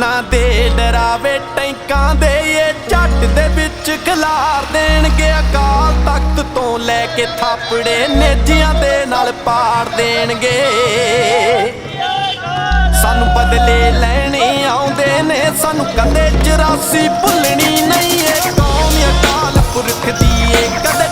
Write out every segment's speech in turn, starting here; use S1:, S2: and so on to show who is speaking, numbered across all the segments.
S1: ਨਾ ਦੇ ਡਰਾਵੇ ਟੈਂਕਾਂ ਦੇ, ਇਹ ਝੱਟ ਦੇ ਵਿੱਚ ਖਿਲਾਰ ਦੇਣਗੇ ਅਕਾਲ ਤਖਤ ਤੋਂ ਲੈ ਕੇ ਥਾਪੜੇ ਨੇਜੀਆਂ ਦੇ ਨਾਲ ਪਾੜ ਦੇਣਗੇ। ਸਾਨੂੰ ਬਦਲੇ ਲੈਣੇ ਆਉਂਦੇ ਨੇ, ਸਾਨੂੰ ਕਦੇ 84 ਭੁੱਲਣੀ ਨਹੀਂ। ਏ ਕੌਮ ਅਕਾਲ ਪੁਰਖ ਦੀ ਏ, ਕਦੇ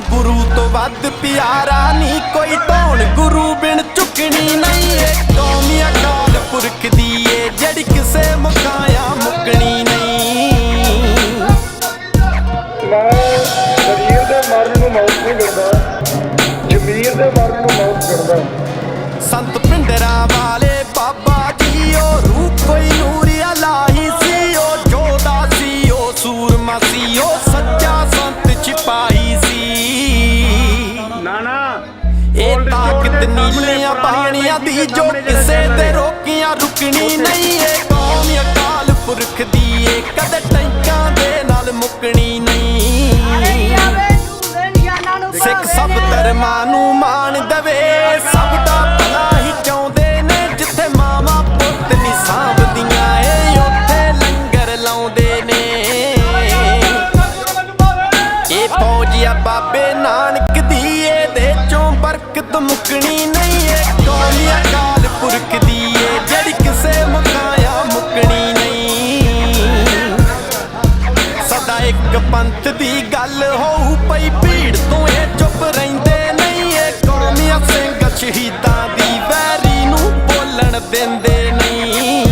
S1: ਸਾਨੂੰ ਗੁਰੂ ਤੋਂ ਵੱਧ ਪਿਆਰਾ ਨਹੀਂ, ਕੋਈ ਢੋਣ ਗੁਰੂ ਬਿਨ ਝੁਕਣੀ ਨਹੀਂ। ਏ ਕੌਮੀ ਅਕਾਲ ਪੁਰਖ ਦੀ
S2: ਦੀ
S1: ਜੋ ਕਿਸੇ ਤੇ ਰੋਕੀਆਂ ਰੁਕਣੀ ਨਹੀਂ ਏ। ਕੌਮ ਅਕਾਲ ਪੁਰਖ ਦੀ ਏ ਕਦੇ ਟੈਂਕਾਂ ਦੇ ਨਾਲ ਮੁੱਕਣੀ ਨਹੀਂ। ਸਿੱਖ ਸਭ ਧਰਮਾਂ ਨੂੰ ਦੀ ਗੱਲ ਹੋਊ ਪਈ ਭੀੜ ਤੋਂ ਇਹ ਚੁੱਪ ਰਹਿੰਦੇ ਨਹੀਂ। ਇਹ ਕੌਮੀਆਂ ਸਿੰਘ ਸ਼ਹੀਦਾਂ ਦੀ ਵੈਰੀ ਨੂੰ ਬੋਲਣ ਦਿੰਦੇ ਨਹੀਂ।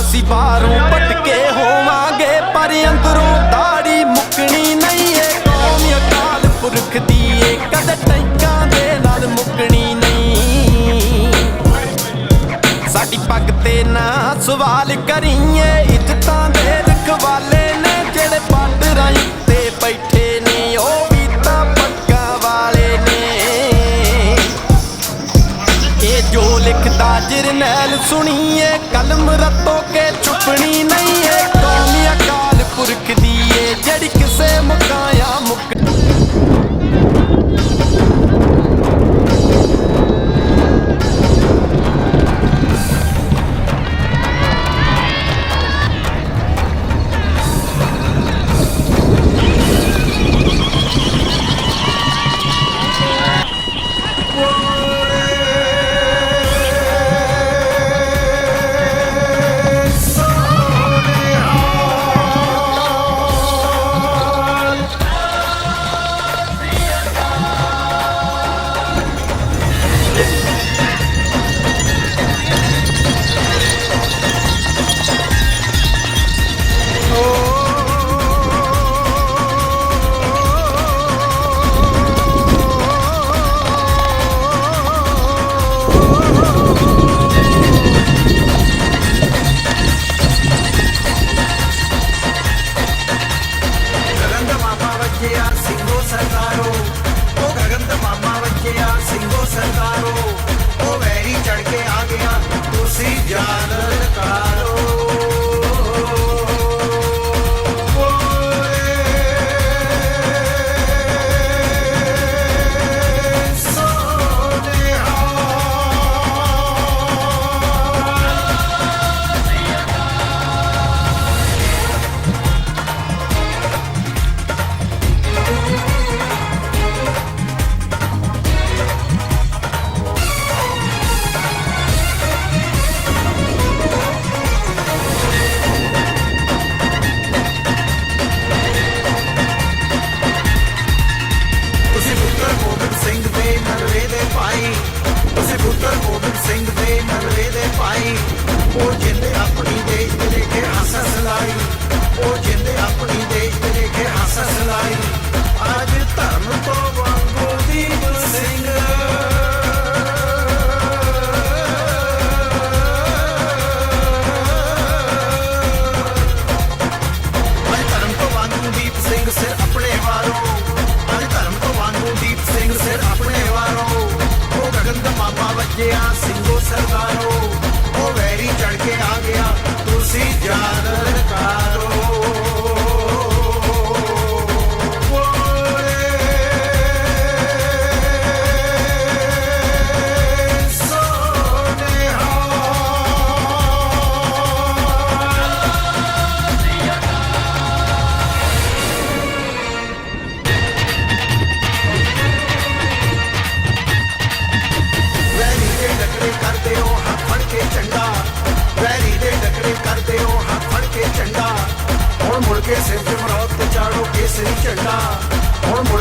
S1: ਅਸੀਂ ਬਾਹਰੋਂ ਭਟਕੇ ਹੋਵਾਂਗੇ, ਪਰ ਅੰਦਰੋਂ ਦਾੜੀ ਮੁੱਕਣੀ ਨਹੀਂ। ਏ ਕੌਮ ਅਕਾਲ ਪੁਰਖ ਦੀ ਏ, ਕਦੇ ਟੈਂਕਾਂ ਦੇ ਨਾਲ ਮੁੱਕਣੀ ਨਹੀਂ। ਸਾਡੀ ਪੱਗ ਤੇ ਨਾ ਸਵਾਲ ਕਰੀ। ਲਿਖਦਾ ਸੁਣੀਏ, ਕਲਮ ਰੱਤੋ ਕੇ ਚੁੱਪਣੀ ਨਹੀਂ ਏ। ਕੌਮੀ ਅਕਾਲ ਪੁਰਖ ਦੀ ਏ, ਜਿਹੜੀ ਕਿਸੇ ਮੁਕਾਇਆ ਮੁਕ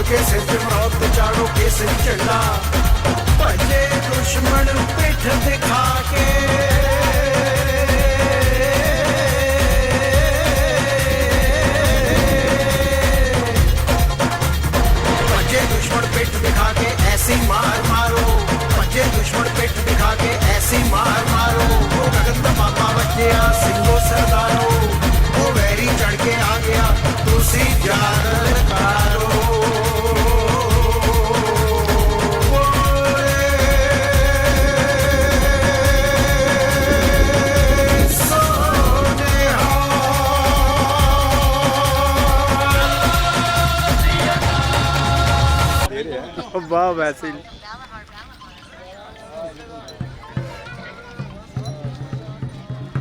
S3: सिर जमरौत चाड़ो के। सिर दुश्मन पिठ दिखा के ऐसी मार मारो। भजे दुश्मन पिठ दिखा के ऐसी मार मारो। गगन धमाका बचे सिंगो सरदारो। वो वैरी चढ़ के आ गया, तुलसी जा
S4: ਵਾਹ ਵੈਸੇ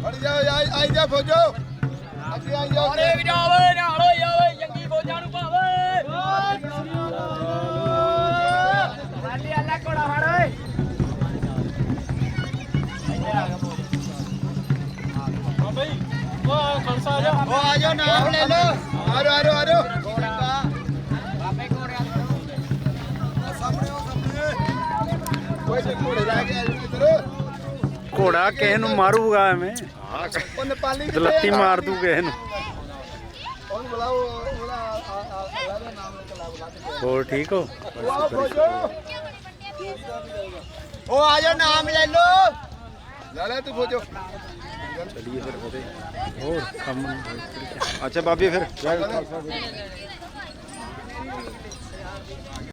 S2: ਅੜ ਜਾ ਆਈ ਆਈ ਜਾ ਫੌਜੋ। ਅੱਗੇ ਆਈ ਜਾ
S5: ਵੀ ਜਾਵੇ ਨਾਲ ਹੋ ਜਾਵੇ ਜੰਗੀ ਫੌਜਾਂ ਨੂੰ ਭਾਵੇ। ਹਾਲੀ ਅੱਲਾ ਕੋੜਾ ਫੜ ਓਏ।
S2: ਉਹ ਆ ਜਾਓ ਨਾਮ ਲੈ ਲਓ ਆ ਰੋ ਆ ਰੋ ਆ ਰੋ
S5: ਬਾਬੇ
S4: ਘੋੜਾ ਕਿਸੇ ਨੂੰ ਮਾਰੂਗਾ ਐਵੇਂ।
S2: ਉਹ ਨੇਪਾਲੀ
S4: ਦਲੱਤੀ ਮਾਰ ਦੂ ਕਿਸੇ ਨੂੰ।
S2: ਉਹਨੂੰ ਬੁਲਾਓ ਉਹਦਾ ਆ ਆ ਅੱਲਾ ਦਾ ਨਾਮ ਲੈ ਕੇ
S4: ਹੋਰ ਠੀਕ ਹੋ?
S2: ਬੁਲਾਓ ਫੌਜੋ ਉਹ ਆ ਜਾ ਨਾਮ ਲੈ ਲਓ। ਲੈ ਲੈ ਤੂੰ ਫੌਜੋ
S4: ਹੋਰ ਕੰਮ
S2: ਅੱਛਾ ਬਾਬੀ ਫਿਰ।